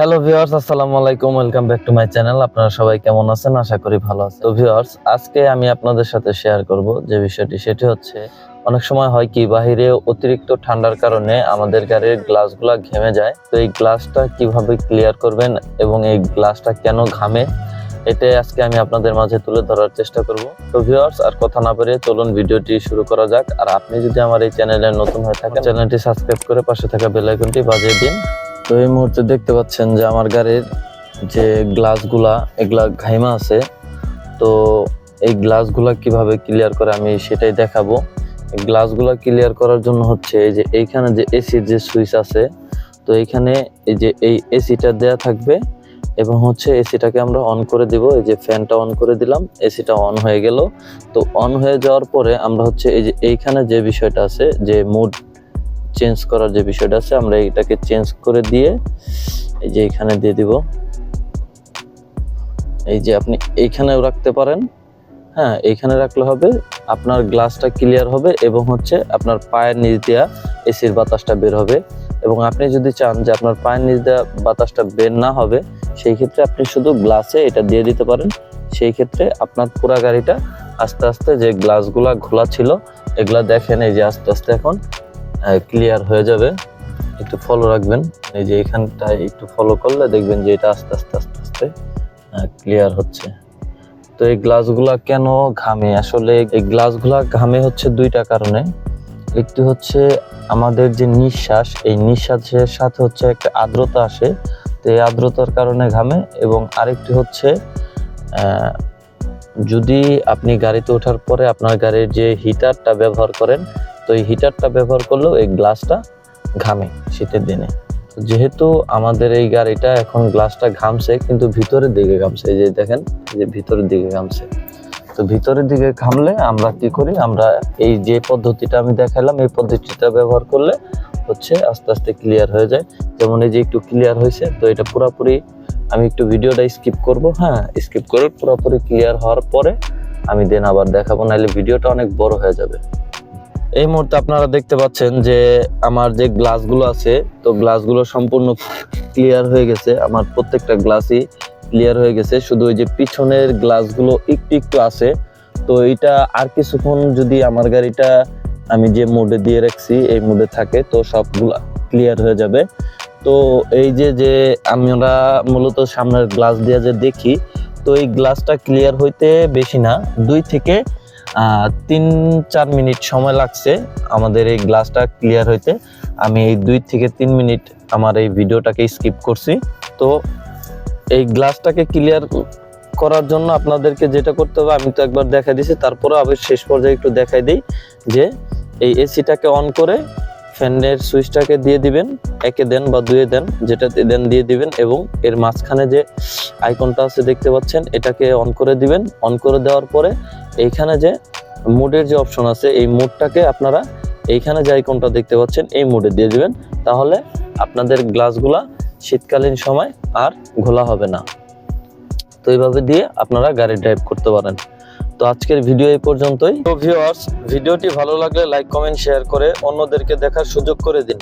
Hello viewers আসসালামু আলাইকুম welcome back to my channel আপনারা সবাই কেমন আছেন? আশা করি ভালো আছেন। তো ভিউয়ার্স আজকে আমি আপনাদের সাথে শেয়ার করব যে বিষয়টি, সেটি হচ্ছে, অনেক সময় হয় কি, বাহিরে অতিরিক্ত ঠান্ডার কারণে আমাদের গাড়ির গ্লাসগুলো ঘেমে যায়। তো এই গ্লাসটা কীভাবে ক্লিয়ার করবেন এবং এই গ্লাসটা কেন ঘামে এটাই আজকে আমি আপনাদের মাঝে তুলে ধরার চেষ্টা করব। তো ভিউয়ার্স আর কথা না বেরিয়ে চলুন ভিডিওটি শুরু করা যাক। আর আপনি যদি আমার এই চ্যানেলে নতুন হয়ে থাকেন চ্যানেলটি সাবস্ক্রাইব করে পাশে থাকা বেল আইকনটি বাজিয়ে দিন। তো এই মুহূর্তে দেখতে পাচ্ছেন যে আমার গাড়ির যে গ্লাসগুলা, এগুলা ঘাইমা আছে। তো এই গ্লাসগুলা কীভাবে ক্লিয়ার করে আমি সেটাই দেখাবো। গ্লাসগুলা ক্লিয়ার করার জন্য হচ্ছে এই যে এইখানে যে এসির যে সুইচ আছে, তো এইখানে এই যে এই এসিটা দেয়া থাকবে এবং হচ্ছে এসিটাকে আমরা অন করে দিব। এই যে ফ্যানটা অন করে দিলাম, এসিটা অন হয়ে গেল। তো অন হয়ে যাওয়ার পরে আমরা হচ্ছে এই যে এইখানে যে বিষয়টা আছে, যে মুড চেঞ্জ করার যে বিষয়টা আছে, আমরা এটাকে চেঞ্জ করে দিয়ে এই যে এখানে দিয়ে দিব। এই যে আপনি এইখানেও রাখতে পারেন। হ্যাঁ এইখানে রাখলে হবে, আপনার গ্লাসটা ক্লিয়ার হবে এবং হচ্ছে আপনার পায়ের নিচ দেওয়া এসির বাতাসটা বের হবে। এবং আপনি যদি চান যে আপনার পায়ের নিচ দেওয়া বাতাসটা বের না হবে, সেই ক্ষেত্রে আপনি শুধু গ্লাসে এটা দিয়ে দিতে পারেন। সেই ক্ষেত্রে আপনার পুরা গাড়িটা আস্তে আস্তে যে গ্লাসগুলা খোলা ছিল, এগুলা দেখেন এই যে আস্তে আস্তে এখন ক্লিয়ার হয়ে যাবে। একটু ফলো রাখবেন। এই যে এখানটায় একটু ফলো করলে দেখবেন যে এটা আস্তে আস্তে আস্তে আস্তে ক্লিয়ার হচ্ছে। তো এই গ্লাসগুলা কেন ঘামে? আসলে এই গ্লাসগুলা ঘামে হচ্ছে দুইটা কারণে। একটি হচ্ছে আমাদের যে নিঃশ্বাস, এই নিঃশ্বাসের সাথে হচ্ছে একটা আর্দ্রতা আসে। তো এই আর্দ্রতার কারণে ঘামে এবং আরেকটি হচ্ছে যদি আপনি গাড়িতে ওঠার পরে আপনার গাড়ির যে হিটারটা ব্যবহার করেন তো এই হিটারটা ব্যবহার করলেও এই গ্লাসটা ঘামে শীতের দিনে। যেহেতু আমাদের এই গাড়িটা এখন গ্লাসটা ঘামছে, কিন্তু ভিতরের দিকে ঘামছে। যে দেখেন যে ভিতরের দিকে ঘামছে। তো ভিতরের দিকে ঘামলে আমরা কি করি? আমরা এই যে পদ্ধতিটা আমি দেখালাম, এই পদ্ধতিটা ব্যবহার করলে হচ্ছে আস্তে আস্তে ক্লিয়ার হয়ে যায়। যেমন এই যে একটু ক্লিয়ার হয়েছে, তো এটা পুরোপুরি আমি একটু ভিডিওটা স্কিপ করব হ্যাঁ? স্কিপ করে পুরোপুরি ক্লিয়ার হওয়ার পরে আমি দেন আবার দেখাবো, নাহলে ভিডিওটা অনেক বড় হয়ে যাবে। এই মুহূর্তে আপনারা দেখতে পাচ্ছেন যে আমার যে গ্লাসগুলো আছে, তো গ্লাসগুলো সম্পূর্ণ ক্লিয়ার হয়ে গেছে। আমার প্রত্যেকটা গ্লাসই ক্লিয়ার হয়ে গেছে। শুধু ওই যে পিছনের গ্লাসগুলো একটু একটু আছে। তো এটা আর কিছুক্ষণ যদি আমার গাড়িটা আমি যে মোডে দিয়ে রাখছি, এই মোডে থাকে, তো সবগুলা ক্লিয়ার হয়ে যাবে। তো এই যে যে আমরা মূলত সামনের গ্লাস দিয়ে যে দেখি, তো এই গ্লাসটা ক্লিয়ার হইতে বেশি না, দুই থেকে তিন চার মিনিট সময় লাগছে। আমাদের এই গ্লাসটা ক্লিয়ার হইতে। আমি এই দুই থেকে তিন মিনিট আমার এই ভিডিওটাকে স্কিপ করছি। তো এই গ্লাসটাকে ক্লিয়ার করার জন্য আপনাদেরকে যেটা করতে হবে, আমি তো একবার দেখা দিছি। তারপরে আবার শেষ পর্যায়ে একটু দেখাই দিই যে এই এসিটাকে অন করে ফ্যানের সুইচটাকে দিয়ে দিবেন, একে দেন বা দুয়ে দেন যেটা দেন দিয়ে দিবেন এবং এর মাঝখানে যে আইকনটা আছে দেখতে পাচ্ছেন, এটাকে অন করে দিবেন। অন করে দেওয়ার পরে এইখানে যে মুডের যে অপশন আছে, এই মুডটাকে আপনারা এইখানে যে আইকনটা দেখতে পাচ্ছেন, এই মুডে দিয়ে দিবেন। তাহলে আপনাদের গ্লাসগুলা শীতকালীন সময় আর ঘোলা হবে না। তো এইভাবে দিয়ে আপনারা গাড়ি ড্রাইভ করতে পারেন। তো আজকের ভিডিও এই পর্যন্তই। তো ভিউয়ার্স ভিডিওটি ভালো লাগলে লাইক কমেন্ট শেয়ার করে অন্যদেরকে দেখার সুযোগ করে দিন।